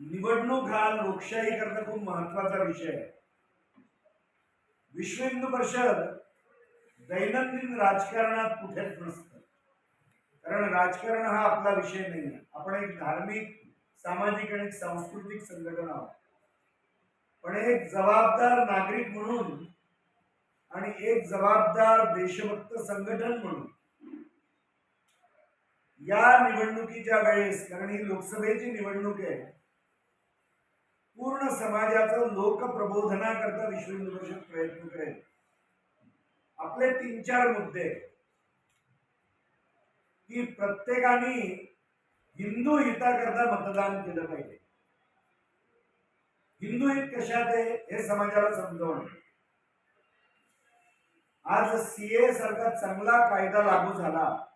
निवडणूक हा लोकशाही करता खूप महत्त्वाचा विषय आहे. विश्व हिंदू परिषद दैनंदिन राजकारणात कुठेच नसतं. कारण राजकारण हा आपला विषय नाही आहे. आपण एक धार्मिक सामाजिक आणि सांस्कृतिक संघटना आहोत. पण एक जबाबदार नागरिक म्हणून आणि एक जबाबदार देशभक्त संघटन म्हणून या निवडणुकीच्या वेळेस कारण ही लोकसभेची निवडणूक आहे पूर्ण समाजाचं लोकप्रबोधनाकरता विश्व हिंदू परिषद प्रयत्न करेल. आपले तीन चार मुद्दे. की प्रत्येकाने हिंदू हिताकरता मतदान केलं पाहिजे. हिंदू हित कशात आहे हे समाजाला समजवणं. आज सीए सारखा चांगला कायदा लागू झाला.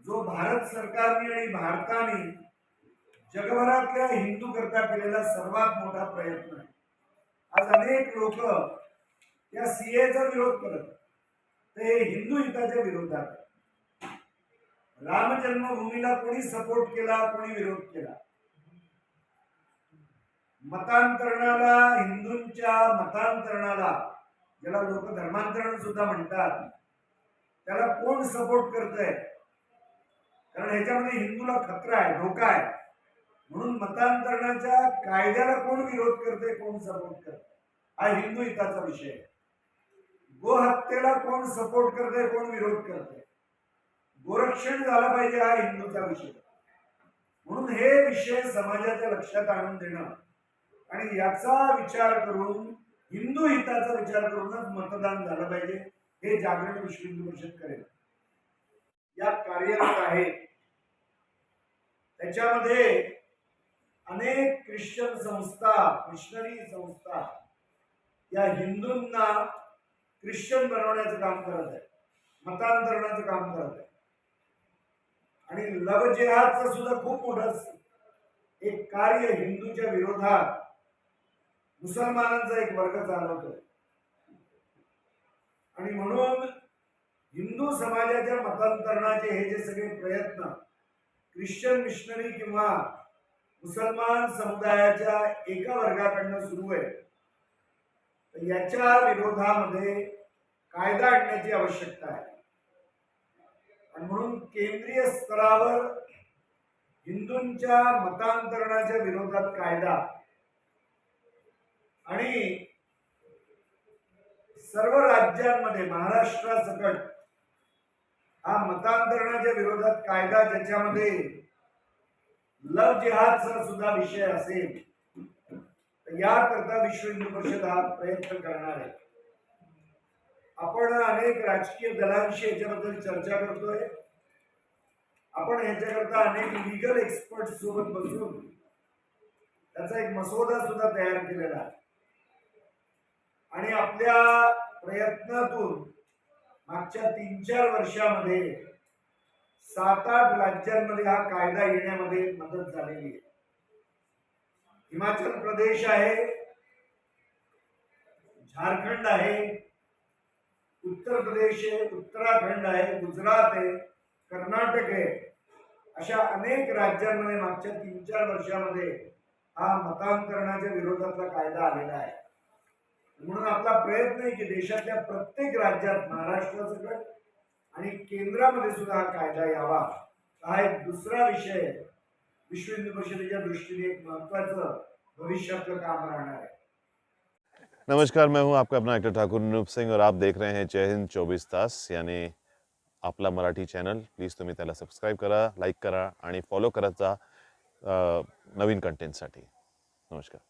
जो भारत सरकारने आणि भारताने जगभरातल्या हिंदू करता केलेला सर्वात मोठा प्रयत्न आहे. आज अनेक लोक या सीएचा विरोध करत ते हिंदू हिताच्या विरोधात राम जन्मभूमीला कोणी सपोर्ट केला कोणी विरोध केला? मतांतरणाला हिंदूंच्या मतांतरणाला ज्याला लोक धर्मांतरण सुद्धा म्हणतात त्याला कोण सपोर्ट करतंय? कारण ह्याच्यामध्ये हिंदूला खतरा आहे धोका आहे. म्हणून मतांतरणाच्या कायद्याला कोण विरोध करते कोण सपोर्ट करत हा हिंदू हिताचा विषय. आहे गोहत्येला कोण सपोर्ट करते कोण विरोध करते गोरक्षण झालं पाहिजे हा हिंदूचा विषय. म्हणून हे विषय समाजाच्या लक्षात आणून देणं आणि याचा विचार करून हिंदू हिताचा विचार करूनच मतदान झालं पाहिजे हे जागरण विश्व हिंदू परिषद करेल. या कार्यरत आहे. त्याच्यामध्ये अनेक ख्रिश्चन संस्था मिशनरी संस्था या हिंदूंना ख्रिश्चन बनवण्याचं काम करत आहे मतांतरणाचं काम करत आहे आणि लव सुद्धा खूप मोठं एक कार्य हिंदूच्या विरोधात मुसलमानांचा एक वर्ग चालवतोय. आणि म्हणून हिंदू समाजाच्या मतांतरणाचे हे जे सगळे प्रयत्न ख्रिश्चन मिशनरी किंवा मुसलमान समुदायाच्या एका वर्गाकडनं सुरू आहे. याच्या विरोधामध्ये कायदा आणण्याची आवश्यकता आहे. आणि म्हणून केंद्रीय स्तरावर हिंदूंच्या मतांतरणाच्या विरोधात कायदा आणि सर्व राज्यांमध्ये महाराष्ट्रासकट हा मतांतरणाच्या विरोधात कायदा ज्याच्यामध्ये लव जिहादचा सुद्धा विषय असेल तर याकरता विश्व हिंदू परिषद हा प्रयत्न करणार आहे. आपण अनेक राजकीय दलांशी याच्याबद्दल चर्चा करतोय. आपण याच्याकरता अनेक लिगल एक्सपर्ट सोबत बसून त्याचा एक मसोदा सुद्धा तयार केलेला आहे. आणि आपल्या प्रयत्नातून मागच्या तीन चार वर्षामध्ये सात आठ राज्यांमध्ये हा कायदा येण्यामध्ये मदत झालेली आहे. हिमाचल प्रदेश आहे झारखंड आहे उत्तर प्रदेश आहे उत्तराखंड आहे गुजरात आहे कर्नाटक आहे. अशा अनेक राज्यांमध्ये मागच्या तीन चार वर्षामध्ये हा मतांतरणाच्या विरोधातला कायदा आलेला आहे. म्हणून आपला प्रयत्न आहे की देशातल्या प्रत्येक राज्यात महाराष्ट्रासकट आणि केंद्रामध्ये सुद्धा हा कायदा यावा. हा एक दुसरा विषय विश्व हिंदू परिषदेच्या दृष्टीने एक महत्वाचं भविष्यातलं काम राहणार आहे. नमस्कार मैं हूं आपका अपना एक्टर ठाकुर नूप सिंह और आप देख रहे हैं जय हिंद चोवीस तास यानी आपला मराठी चॅनल प्लीज तुम्ही त्याला सबस्क्राईब करा लाईक करा आणि फॉलो करत जा नवीन कंटेंटसाठी नमस्कार.